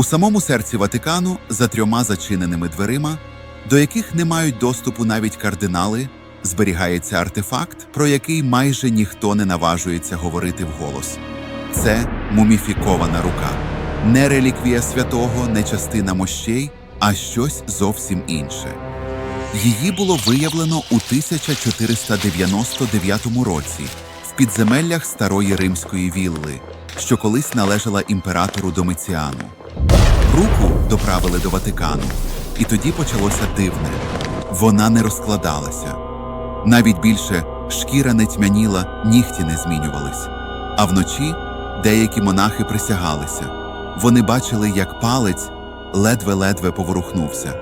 У самому серці Ватикану, за трьома зачиненими дверима, до яких не мають доступу навіть кардинали, зберігається артефакт, про який майже ніхто не наважується говорити вголос. Це муміфікована рука. Не реліквія святого, не частина мощей, а щось зовсім інше. Її було виявлено у 1499 році в підземеллях старої римської вілли, що колись належала імператору Домиціану. Руку доправили до Ватикану, і тоді почалося дивне. Вона не розкладалася. Навіть більше шкіра не тьмяніла, нігті не змінювались. А вночі деякі монахи присягалися. Вони бачили, як палець ледве-ледве поворухнувся.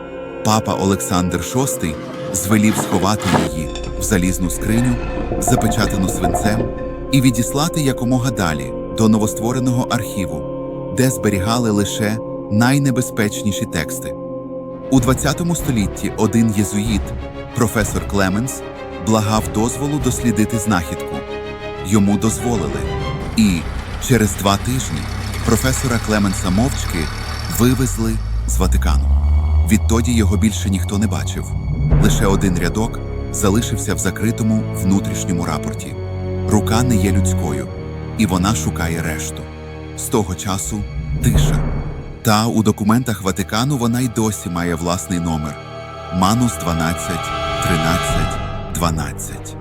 Папа Олександр VI звелів сховати її в залізну скриню, запечатану свинцем, і відіслати якомога далі до новоствореного архіву, де зберігали лише найнебезпечніші тексти. У ХХ столітті один єзуїт, професор Клеменс, благав дозволу дослідити знахідку. Йому дозволили. І через два тижні професора Клеменса мовчки вивезли з Ватикану. Відтоді його більше ніхто не бачив. Лише один рядок залишився в закритому внутрішньому рапорті. Рука не є людською, і вона шукає решту. З того часу тиша. Та у документах Ватикану вона й досі має власний номер Манус 12 13 12.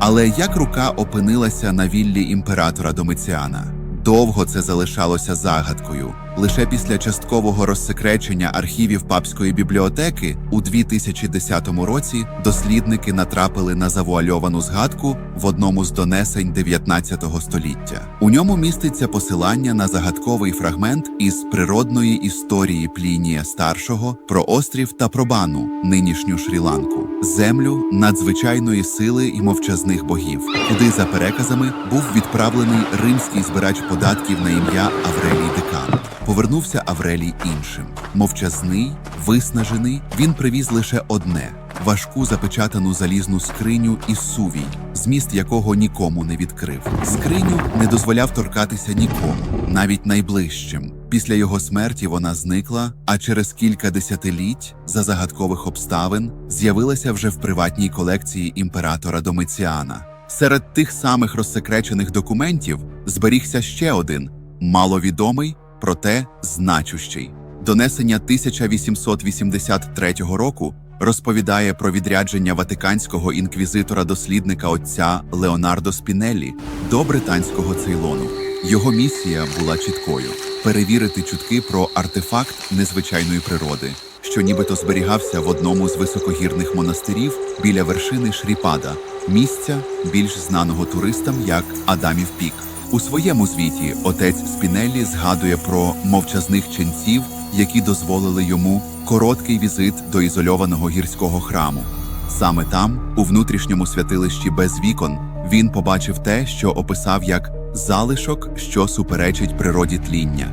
Але як рука опинилася на віллі імператора Домиціана? Довго це залишалося загадкою. Лише після часткового розсекречення архівів папської бібліотеки у 2010 році дослідники натрапили на завуальовану згадку в одному з донесень 19 століття. У ньому міститься посилання на загадковий фрагмент із природної історії Плінія старшого про острів Тапробану, нинішню Шрі-Ланку, землю надзвичайної сили і мовчазних богів, куди за переказами був відправлений римський збирач податків на ім'я Аврелій Декан. Повернувся Аврелій іншим. Мовчазний, виснажений, він привіз лише одне важку запечатану залізну скриню із сувій, зміст якого нікому не відкрив. Скриню не дозволяв торкатися нікому, навіть найближчим. Після його смерті вона зникла, а через кілька десятиліть за загадкових обставин з'явилася вже в приватній колекції імператора Домиціана. Серед тих самих розсекречених документів зберігся ще один маловідомий, проте значущий. Донесення 1883 року розповідає про відрядження ватиканського інквізитора-дослідника отця Леонардо Спінеллі до британського Цейлону. Його місія була чіткою перевірити чутки про артефакт незвичайної природи, що нібито зберігався в одному з високогірних монастирів біля вершини Шріпада, місця більш знаного туристам як Адамів Пік. У своєму звіті отець Спінеллі згадує про мовчазних ченців, які дозволили йому короткий візит до ізольованого гірського храму. Саме там, у внутрішньому святилищі без вікон, він побачив те, що описав як залишок, що суперечить природі тління.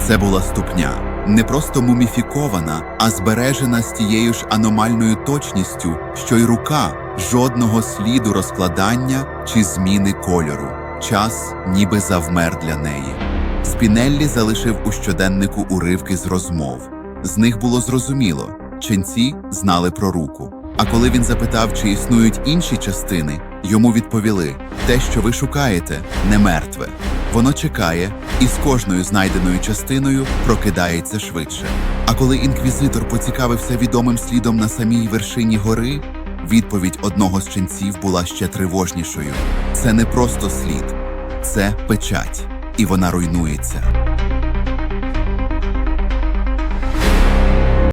Це була ступня, не просто муміфікована, а збережена з тією ж аномальною точністю, що й рука жодного сліду розкладання чи зміни кольору. Час ніби завмер для неї. Спінеллі залишив у щоденнику уривки з розмов. З них було зрозуміло, ченці знали про руку. А коли він запитав, чи існують інші частини, йому відповіли: те, що ви шукаєте, не мертве. Воно чекає і з кожною знайденою частиною прокидається швидше. А коли інквізитор поцікавився відомим слідом на самій вершині гори, відповідь одного з ченців була ще тривожнішою: це не просто слід, це печать, і вона руйнується.